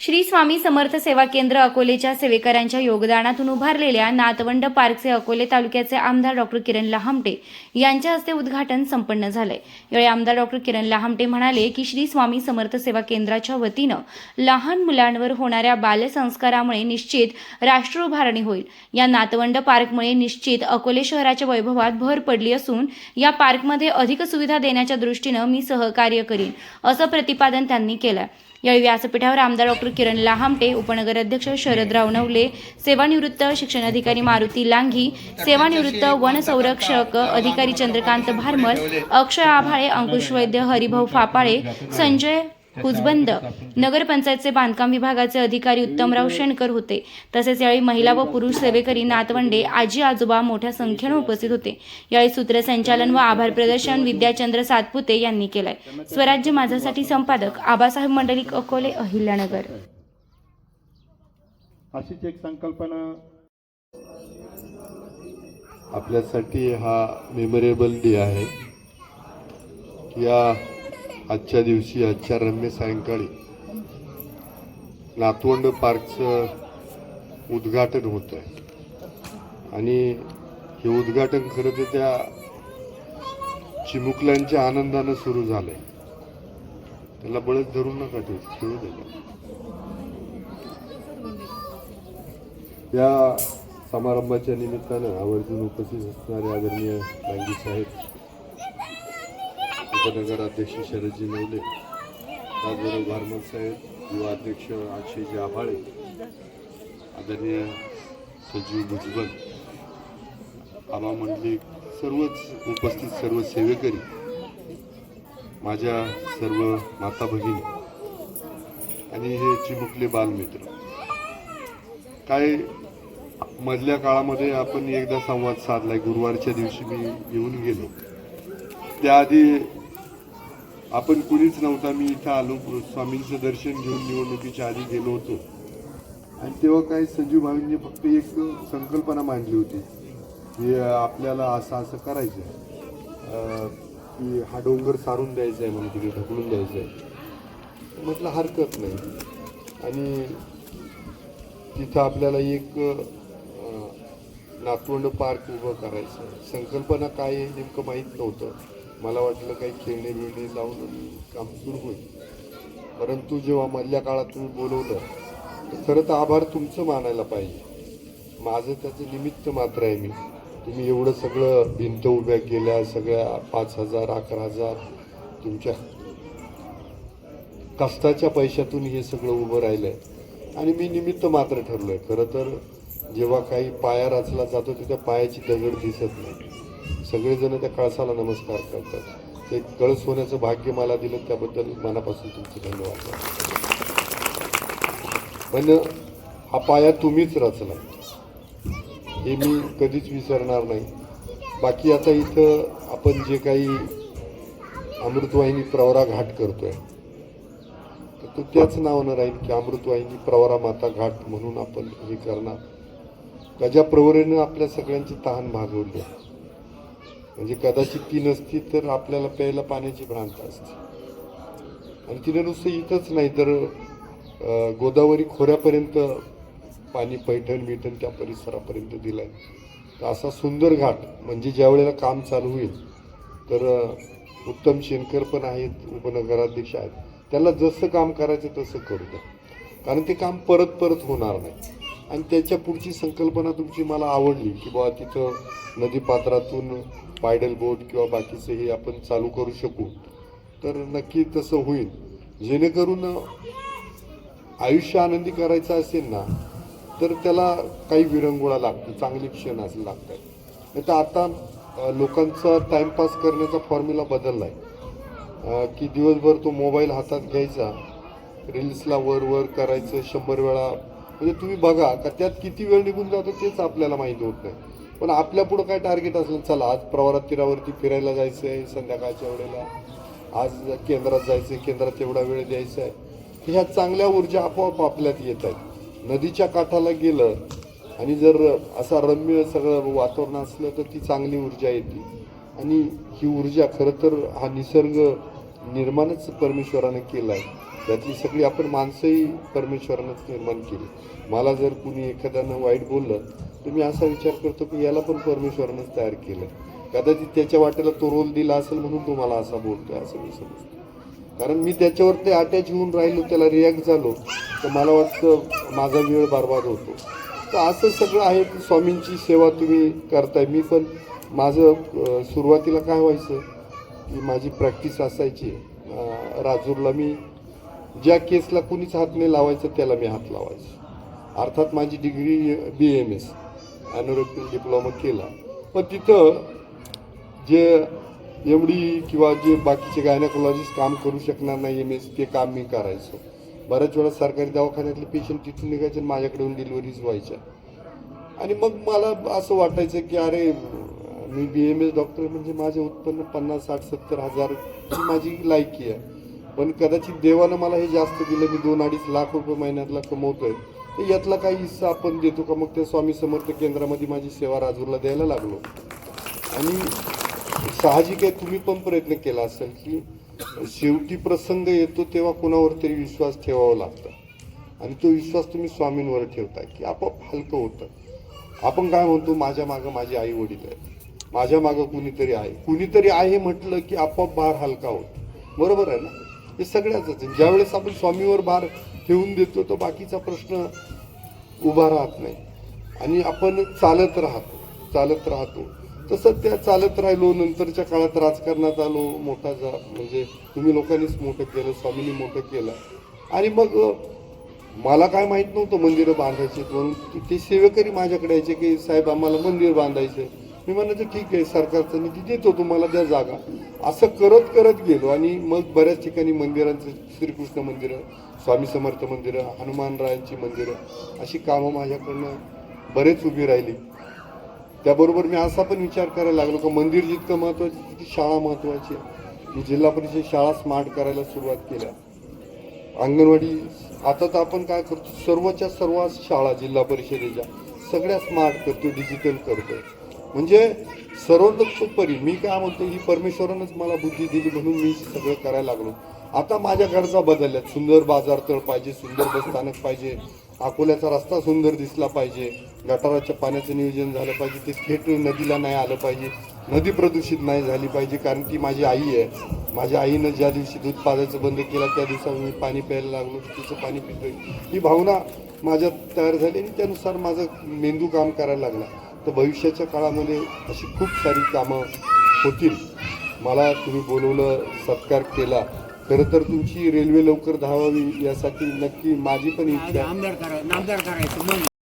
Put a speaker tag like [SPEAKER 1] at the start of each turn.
[SPEAKER 1] श्री स्वामी समर्थ सेवा केंद्र अकोलेच्या सेवेकरांच्या योगदानातून उभारलेल्या नातवंड पार्कचे अकोले तालुक्याचे आमदार डॉक्टर किरण लहामटे यांच्या हस्ते उद्घाटन संपन्न झालंय. यावेळी आमदार डॉक्टर किरण लहामटे म्हणाले की श्री स्वामी समर्थ सेवा केंद्राच्या वतीनं लहान मुलांवर होणाऱ्या बालसंस्कारामुळे निश्चित राष्ट्र उभारणी होईल. या नातवंड पार्कमुळे निश्चित अकोले शहराच्या वैभवात भर पडली असून या पार्कमध्ये अधिक सुविधा देण्याच्या दृष्टीनं मी सहकार्य करीन असं प्रतिपादन त्यांनी केलं यावेळी व्यासपीठावर आमदार डॉक्टर किरण लाहामटे उपनगर अध्यक्ष शरदराव नवले सेवानिवृत्त शिक्षण अधिकारी मारुती लांघी सेवानिवृत्त वन संरक्षक अधिकारी चंद्रकांत भारमल अक्षय आभाळे अंकुश वैद्य हरिभाऊ फापाळे संजय हुजबंद नगरपंचायतचे बांधकाम विभागाचे अधिकारी उत्तमराव शेणकर होते. तसेच यावेळी महिला व पुरुष सेवेकरी नातवंडे आजी आजोबा मोठ्या संख्येनं उपस्थित होते. यावेळी सूत्रसंचालन व आभार प्रदर्शन विद्याचंद्र सातपुते यांनी केलंय. स्वराज्य माझ्यासाठी संपादक आबासाहेब मंडलिक अकोले अहिल्यानगर.
[SPEAKER 2] अशीच एक संकल्पना
[SPEAKER 3] आपल्यासाठी हा मेमोरेबल डे आहे. या आजच्या दिवशी आजच्या रम्य सायंकाळी नातवंड पार्कचं उद्घाटन होत आहे. आणि हे उद्घाटन खरं तर त्या चिमुकल्यांच्या आनंदानं सुरू झालं आहे त्याला बळच धरून नका ठेवू खेळू दे. या समारंभाच्या निमित्तानं आवर्जून उपस्थित असणारे आदरणीय गांधी साहेब उपनगर अध्यक्ष शरदजी नवले त्याचबरोबर भारमल साहेब युवा अध्यक्ष अक्षयजी आभाळे आदरणीय सजीव भुजबल आबा मंडलिक सर्वच उपस्थित सर्व सेवेकरी माझ्या सर्व माता भगिनी आणि हे चिमुकले बालमित्र. काय मधल्या काळामध्ये आपण एकदा संवाद साधलाय गुरुवारच्या दिवशी मी येऊन गेलो. त्याआधी आपण कुणीच नव्हता. मी इथं आलो स्वामींचं दर्शन घेऊन निवडणुकीच्या आधी गेलो होतो. आणि तेव्हा काय संजीव भावींनी फक्त एक संकल्पना मांडली होती की आपल्याला असं असं करायचं आहे की हा डोंगर सारून द्यायचा आहे म्हणून तिकडे ढकलून द्यायचा आहे म्हटलं हरकत नाही. आणि तिथं आपल्याला एक नातवंड पार्क उभं करायचं संकल्पना काय आहे नेमकं माहीत नव्हतं. मला वाटलं काही खेळणे बिळणे लावून काम सुरू होईल. परंतु जेव्हा मधल्या काळात तुम्ही बोलवलं तर खरं तर आभार तुमचं मानायला पाहिजे. माझं त्याचं निमित्त मात्र आहे मी. तुम्ही एवढं सगळं भिंत उभ्या केल्या सगळ्या पाच हजार अकरा हजार तुमच्या कष्टाच्या पैशातून हे सगळं उभं राहिलं आहे आणि मी निमित्त मात्र ठरलोय. खरं तर जेव्हा काही पाया रचला जातो तिथं पायाची दगड दिसत नाही. सगळेजण त्या कळसाला नमस्कार करतात. ते कळस होण्याचं भाग्य मला दिलं त्याबद्दल मनापासून तुमचे धन्यवाद. पण हा पाया तुम्हीच रचला हे मी कधीच विसरणार नाही. बाकी आता इथं आपण जे काही अमृतवाहिनी प्रवरा घाट करतोय तर तो त्याच नावानं राहील की अमृतवाहिनी प्रवरा माता घाट म्हणून आपण हे करणार. त्याच्या प्रवरेनं आपल्या सगळ्यांची तहान भागवली म्हणजे कदाचित ती नसती तर आपल्याला प्यायला पाण्याची भ्रांत असते. आणि तिने नुसतं इथंच नाही तर गोदावरी खोऱ्यापर्यंत पाणी पैठण बिठण त्या परिसरापर्यंत दिलाय. तर असा सुंदर घाट म्हणजे ज्या वेळेला काम चालू होईल तर उत्तम शेनकर पण आहेत उपनगराध्यक्ष आहेत. त्याला जसं काम करायचं तसं करू द्या. कारण ते काम परत परत होणार नाही. आणि त्याच्या पुढची संकल्पना तुमची मला आवडली की बाबा तिथं नदीपात्रातून पायडल बोट किंवा बाकीचं हे आपण चालू करू शकू. तर नक्की तसं होईल. जेणेकरून आयुष्य आनंदी करायचं असेल ना तर त्याला काही विरंगुळा लागतो चांगली क्षण असं लागतात. नाही तर आता लोकांचा टाईमपास करण्याचा फॉर्म्युला बदलला आहे की दिवसभर तो मोबाईल हातात घ्यायचा रील्सला वर वर करायचं शंभर वेळा. म्हणजे तुम्ही बघा का त्यात किती वेळ निघून जातो तेच आपल्याला माहिती होत नाही. पण आपल्या पुढं काय टार्गेट असलं? चला आज प्रवारात तीरावरती फिरायला जायचं आहे संध्याकाळच्या वेळेला. आज केंद्रात जायचं आहे केंद्रात एवढा वेळ द्यायचा आहे ह्या चांगल्या ऊर्जा आपोआप आपल्यात येत आहेत नदीच्या काठाला गेलं आणि जर असा रम्य सगळं वातावरण असलं तर ती चांगली ऊर्जा येते. आणि ही ऊर्जा खरं तर हा निसर्ग निर्माणच परमेश्वरानं केलं आहे त्यातली सगळी आपण माणसंही परमेश्वरानंच निर्माण केली. मला जर कुणी एखाद्यानं वाईट बोललं तर मी असा विचार करतो की याला पण परमेश्वरानंच तयार केलं कदाचित त्याच्या वाटेला तो रोल दिला असेल म्हणून तो मला असा बोलतोय असं मी समजतो. कारण मी त्याच्यावर ते अटॅच होऊन राहिलो त्याला रिॲक्ट झालो तर मला वाटतं माझा वेळ बरबाद होतो. तर असं सगळं आहे की स्वामींची सेवा तुम्ही करताय. मी पण माझं सुरुवातीला काय व्हायचं? ही माझी प्रॅक्टिस असायची. राजूरला मी ज्या केसला कुणीच हात नाही लावायचं त्याला मी हात लावायचो. अर्थात माझी degree B M S anorectal diploma केला. पण तिथं जे एवढी किंवा जे बाकीचे गायनाकोलॉजिस्ट काम करू शकणार नाही एम एस ते काम मी करायचो. बऱ्याच वेळा सरकारी दवाखान्यातले पेशंट तिथून निघायचे आणि माझ्याकडे डिलिव्हरीज व्हायच्या. आणि मग मला असं वाटायचं की अरे मी बी एम एस डॉक्टर म्हणजे माझे उत्पन्न पन्नास साठ सत्तर हजार माझी लायकी आहे. पण कदाचित देवानं मला हे जास्त दिलं मी दोन अडीच लाख रुपये महिन्यातला कमवतोय. तर यातला काही हिस्सा आपण देतो का? मग त्या स्वामी समर्थ केंद्रामध्ये माझी सेवा राजूरला द्यायला लागलो. आणि साहजिक आहे तुम्ही पण प्रयत्न केला असेल की शेवटी प्रसंग येतो तेव्हा कोणावर तरी विश्वास ठेवावा लागतं. आणि तो विश्वास तुम्ही स्वामींवर ठेवता की आपोआप हलकं होतं. आपण काय म्हणतो? माझ्या मागं माझे आई वडील आहेत. माझ्या मागं कुणीतरी आहे. कुणीतरी आहे म्हटलं की आपोआप भार हलका होतो. बरोबर आहे ना? हे सगळ्याच ज्यावेळेस आपण स्वामीवर भार ठेवून देतो तो बाकीचा प्रश्न उभा राहत नाही. आणि आपण चालत राहतो. चालत राहतो. तसं त्या चालत राहिलो नंतरच्या काळात राजकारणात आलो मोठा जा म्हणजे तुम्ही लोकांनीच मोठं केलं स्वामींनी मोठं केलं. आणि मग मला काय माहीत नव्हतं मंदिरं बांधायचे. म्हणून ते- ते सेवेकरी माझ्याकडे यायचे की साहेब आम्हाला मंदिर बांधायचं मी म्हणायचं ठीक आहे सरकारचा निधी देतो तुम्हाला द्या जागा. असं करत करत गेलो आणि मग बऱ्याच ठिकाणी मंदिरांचं श्रीकृष्ण मंदिरं स्वामी समर्थ मंदिरं हनुमानरायांची मंदिरं अशी कामं माझ्याकडनं बरेच उभी राहिली. त्याबरोबर मी असा पण विचार करायला लागलो का मंदिर जितकं महत्त्वाचं तितकी शाळा महत्त्वाची आहे. मी जिल्हा परिषद शाळा स्मार्ट करायला सुरुवात केल्या. अंगणवाडी आता तर आपण काय करतो सर्वच्या सर्व शाळा जिल्हा परिषदेच्या सगळ्या स्मार्ट करतो डिजिटल करतो म्हणजे सर्वतोपरी मी काय म्हणतो ही परमेश्वरानंच मला बुद्धी दिली म्हणून मी सगळं करायला लागलो. आता माझ्या गरजा बदलल्यात सुंदर बाजारतळ पाहिजे सुंदर बसस्थानक पाहिजे अकोल्याचा रस्ता सुंदर दिसला पाहिजे गटाराच्या पाण्याचं नियोजन झालं पाहिजे ते थेट नदीला नाही आलं पाहिजे नदी प्रदूषित नाही झाली पाहिजे कारण ती माझी आई आहे. माझ्या आईनं ज्या दिवशी दूध पाजायचं बंद केलं त्या दिवसावर मी पाणी प्यायला लागलो तिचं पाणी पितोय. ही भावना माझ्यात तयार झाली आणि त्यानुसार माझं मेंदू काम करायला लागला. तर भविष्याच्या काळामध्ये अशी खूप सारी कामं होतील. मला तुम्ही बोलवलं सत्कार केला. खरं तर तुमची रेल्वे लवकर धावावी यासाठी नक्की माझी पण इच्छा